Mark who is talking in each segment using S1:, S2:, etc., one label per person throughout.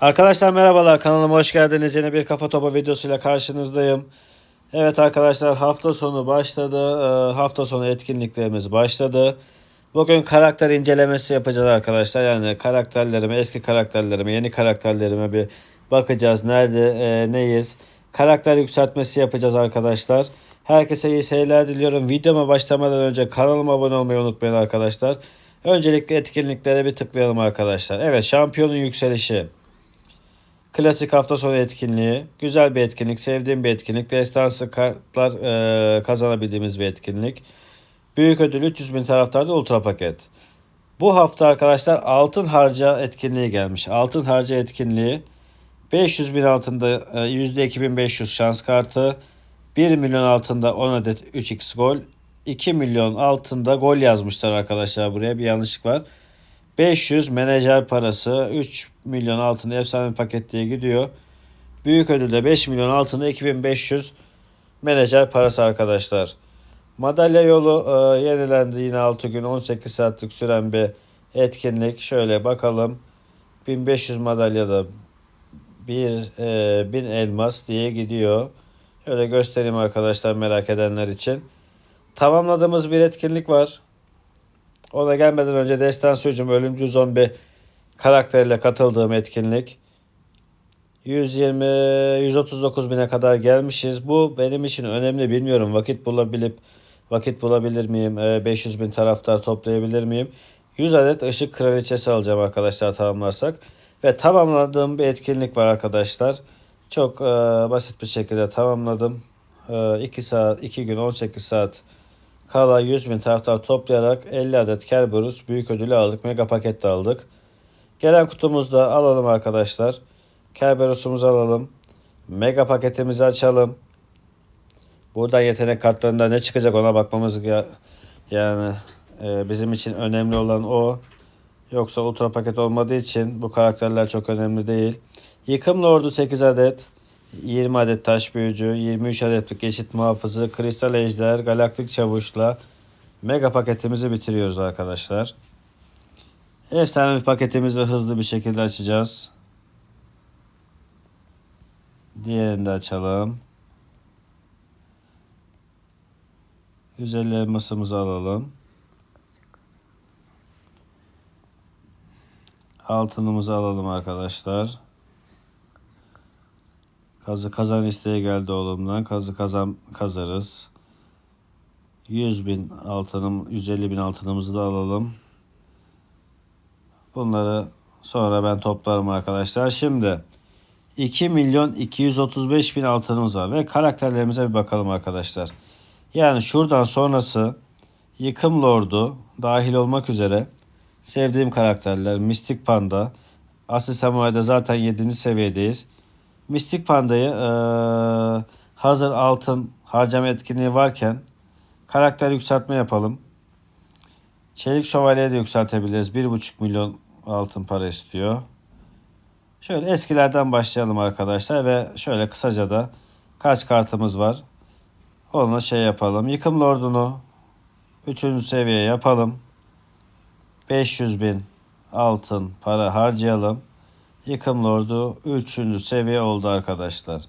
S1: Arkadaşlar merhabalar kanalıma hoş geldiniz. Yeni bir kafa topu videosuyla karşınızdayım. Evet arkadaşlar hafta sonu başladı. Ee, Hafta sonu etkinliklerimiz başladı. Bugün karakter incelemesi yapacağız arkadaşlar. Yani karakterlerime, eski karakterlerime, yeni karakterlerime bir bakacağız. Nerede, e, neyiz? Karakter yükseltmesi yapacağız arkadaşlar. Herkese iyi seyirler diliyorum. Videoma başlamadan önce kanalıma abone olmayı unutmayın arkadaşlar. Öncelikle etkinliklere bir tıklayalım arkadaşlar. Evet şampiyonun yükselişi. Klasik hafta sonu etkinliği. Güzel bir etkinlik. Sevdiğim bir etkinlik. Destansı kartlar e, kazanabildiğimiz bir etkinlik. Büyük ödül 300 bin taraftarda ultra paket. Bu hafta arkadaşlar altın harca etkinliği gelmiş. Altın harca etkinliği 500 bin altında e, %2500 şans kartı. 1 milyon altında 10 adet 3x gol. 2 milyon altında gol yazmışlar arkadaşlar buraya bir yanlışlık var. 500 menajer parası 3 milyon altında efsane paket diye gidiyor. Büyük ödülde 5 milyon altında 2500 menajer parası arkadaşlar. Madalya yolu e, yenilendi yine 6 gün 18 saatlik süren bir etkinlik. Şöyle bakalım. 1500 madalyada bir e, 1000 elmas diye gidiyor. Şöyle göstereyim arkadaşlar merak edenler için. Tamamladığımız bir etkinlik var. Ona gelmeden önce Destan Sürcüm Ölümcül Zombi karakteriyle katıldığım etkinlik. 120 139 bine kadar gelmişiz. Bu benim için önemli bilmiyorum. Vakit bulabilip vakit bulabilir miyim? Ee, 500 bin taraftar toplayabilir miyim? 100 adet ışık kraliçesi alacağım arkadaşlar tamamlarsak. Ve tamamladığım bir etkinlik var arkadaşlar. Çok e, basit bir şekilde tamamladım. 2 saat 2 gün 18 saat Kala 100 bin taraftar toplayarak 50 adet Kerberos büyük ödülü aldık. Mega paket de aldık. Gelen kutumuzda alalım arkadaşlar. Kerberos'umuzu alalım. Mega paketimizi açalım. Buradan yetenek kartlarında ne çıkacak ona bakmamız ya, yani e, bizim için önemli olan o. Yoksa ultra paket olmadığı için bu karakterler çok önemli değil. Yıkım Lord'u 8 adet. 20 adet taş büyücü, 23 adet geçit muhafızı, kristal ejder, galaktik çavuşla mega paketimizi bitiriyoruz arkadaşlar. Efsane paketimizi hızlı bir şekilde açacağız. Diğerini de açalım. 150 elmasımızı alalım. Altınımızı alalım arkadaşlar. Kazı kazan isteği geldi oğlumdan. Kazı kazan kazarız. 100 bin altınım, 150 bin altınımızı da alalım. Bunları sonra ben toplarım arkadaşlar. Şimdi 2 milyon 235 bin altınımız var ve karakterlerimize bir bakalım arkadaşlar. Yani şuradan sonrası Yıkım Lord'u dahil olmak üzere sevdiğim karakterler Mistik Panda, Asil Samurai'da zaten 7. seviyedeyiz. Mistik Panda'yı eee, hazır altın harcama etkinliği varken karakter yükseltme yapalım. Çelik Şövalye'yi de yükseltebiliriz. 1,5 milyon altın para istiyor. Şöyle eskilerden başlayalım arkadaşlar ve şöyle kısaca da kaç kartımız var. Onunla şey yapalım. Yıkım Lord'unu 3. seviye yapalım. 500 bin altın para harcayalım. Yıkım Lord'u 3. seviye oldu arkadaşlar.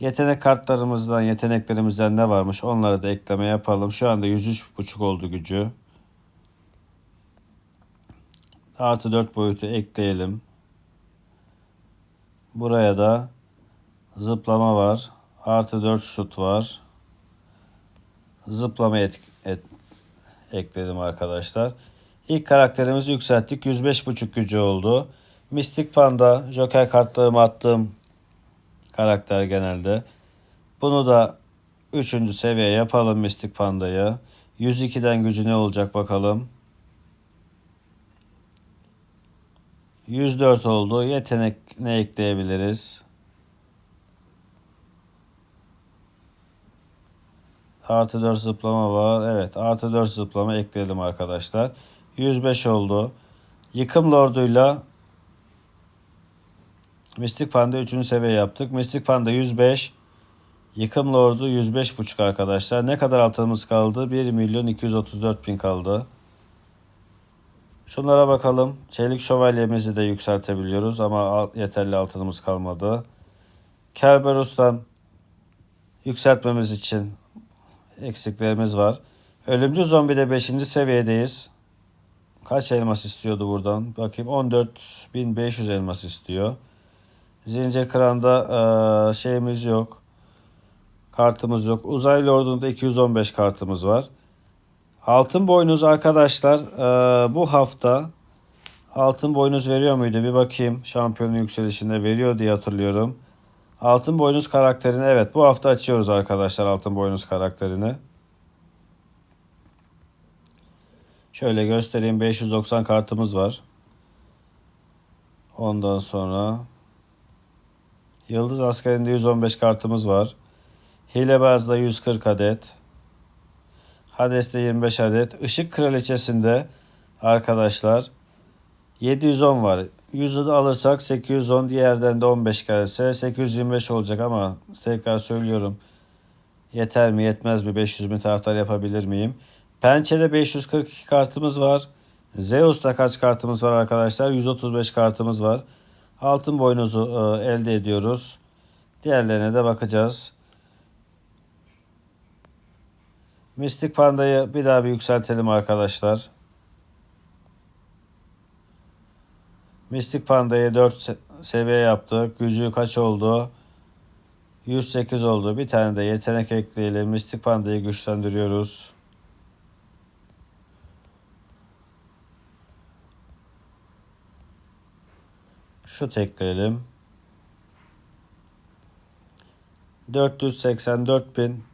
S1: Yetenek kartlarımızdan, yeteneklerimizden ne varmış onları da ekleme yapalım. Şu anda 103.5 oldu gücü. Artı 4 boyutu ekleyelim. Buraya da zıplama var. Artı 4 şut var. Zıplama et, et, ekledim arkadaşlar. İlk karakterimizi yükselttik. 105.5 gücü oldu. Mistik Panda, Joker kartlarımı attığım karakter genelde. Bunu da 3. seviye yapalım Mistik Panda'yı. 102'den gücü ne olacak bakalım. 104 oldu. Yetenek ne ekleyebiliriz? Artı 4 zıplama var. Evet artı 4 zıplama ekleyelim arkadaşlar. 105 oldu. Yıkım Lord'uyla Mistik Panda 3. seviye yaptık. Mistik Panda 105. Yıkım Lord'u 105.5 arkadaşlar. Ne kadar altınımız kaldı? 1 milyon 234 bin kaldı. Şunlara bakalım. Çelik şövalyemizi de yükseltebiliyoruz ama yeterli altınımız kalmadı. Kerberus'tan yükseltmemiz için eksiklerimiz var. Ölümcül zombide 5. seviyedeyiz. Kaç elmas istiyordu buradan? Bakayım 14.500 elmas istiyor. Zincir kıranda eee, şeyimiz yok. Kartımız yok. Uzaylı ordunda 215 kartımız var. Altın boynuz arkadaşlar eee, bu hafta altın boynuz veriyor muydu? Bir bakayım. Şampiyonun yükselişinde veriyor diye hatırlıyorum. Altın boynuz karakterini evet bu hafta açıyoruz arkadaşlar altın boynuz karakterini. Şöyle göstereyim 590 kartımız var. Ondan sonra Yıldız askerinde 115 kartımız var. Hilebaz'da 140 adet. Hades'te 25 adet. Işık Kraliçesi'nde arkadaşlar 710 var. 100'ü de alırsak 810 diğerden de 15 gelse 825 olacak ama tekrar söylüyorum. Yeter mi yetmez mi 500 bin taraftar yapabilir miyim? Pençe'de 542 kartımız var. Zeus'ta kaç kartımız var arkadaşlar? 135 kartımız var. Altın boynuzu e, elde ediyoruz. Diğerlerine de bakacağız. Mistik Panda'yı bir daha bir yükseltelim arkadaşlar. Mistik Panda'yı 4 seviye yaptık. Gücü kaç oldu? 108 oldu. Bir tane de yetenek ekleyelim. Mistik Panda'yı güçlendiriyoruz. Şut ekleyelim. 484 bin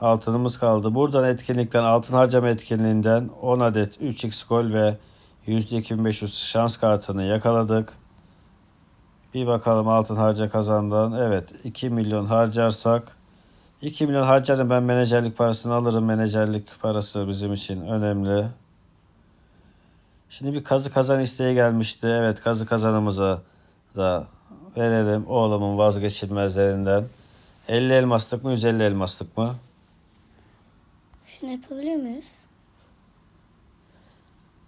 S1: altınımız kaldı. Buradan etkinlikten altın harcama etkinliğinden 10 adet 3x gol ve %2500 şans kartını yakaladık. Bir bakalım altın harca kazandan. Evet 2 milyon harcarsak 2 milyon harcarım ben menajerlik parasını alırım. Menajerlik parası bizim için önemli. Şimdi bir kazı kazan isteği gelmişti. Evet kazı kazanımıza da verelim. Oğlumun vazgeçilmezlerinden. 50 elmaslık mı 150 elmaslık mı?
S2: Şunu yapabilir miyiz?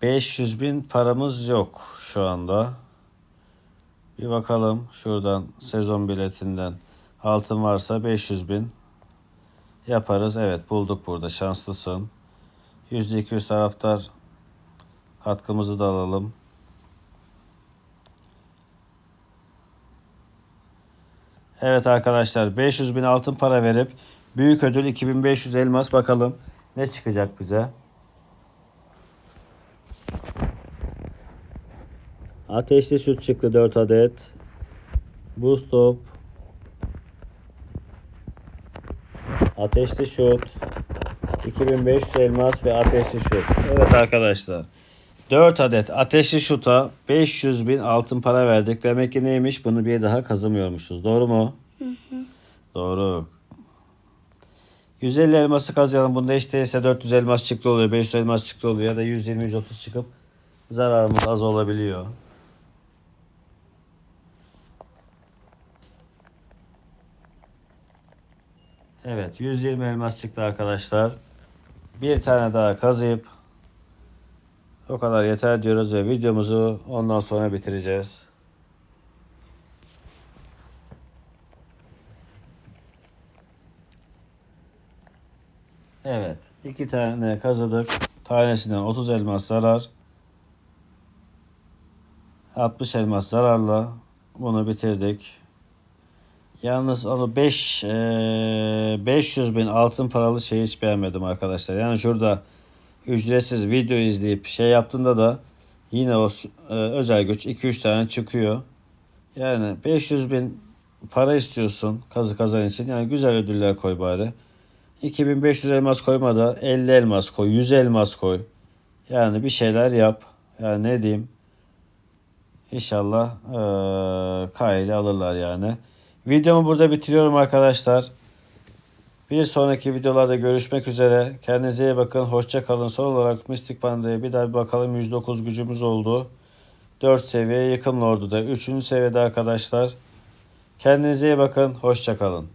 S1: 500 bin paramız yok şu anda. Bir bakalım şuradan sezon biletinden altın varsa 500 bin yaparız. Evet bulduk burada şanslısın. %200 taraftar katkımızı da alalım. Evet arkadaşlar 500 bin altın para verip büyük ödül 2500 elmas bakalım ne çıkacak bize. Ateşli şut çıktı 4 adet. Boost top. Ateşli şut. 2500 elmas ve ateşli şut. Evet arkadaşlar. 4 adet ateşli şuta 500 bin altın para verdik. Demek ki neymiş? Bunu bir daha kazımıyormuşuz. Doğru mu? Doğru. 150 elması kazıyalım. Bunda hiç değilse 400 elmas çıktı oluyor. 500 elmas çıktı oluyor. Ya da 120-130 çıkıp zararımız az olabiliyor. Evet 120 elmas çıktı arkadaşlar. Bir tane daha kazıyıp o kadar yeter diyoruz ve videomuzu ondan sonra bitireceğiz. Evet. iki tane kazıdık. Tanesinden 30 elmas zarar. 60 elmas zararla bunu bitirdik. Yalnız onu 5 500 bin altın paralı şeyi hiç beğenmedim arkadaşlar. Yani şurada ücretsiz video izleyip şey yaptığında da yine o e, özel güç 2-3 tane çıkıyor. Yani 500 bin para istiyorsun kazı kazan için. Yani güzel ödüller koy bari. 2500 elmas koyma da 50 elmas koy, 100 elmas koy. Yani bir şeyler yap. Yani ne diyeyim? İnşallah eee kaydı alırlar yani. Videomu burada bitiriyorum arkadaşlar. Bir sonraki videolarda görüşmek üzere. Kendinize iyi bakın. Hoşça kalın. Son olarak Mystic Panda'ya bir daha bir bakalım. 109 gücümüz oldu. 4 seviye yıkım lordu da. 3. seviyede arkadaşlar. Kendinize iyi bakın. Hoşça kalın.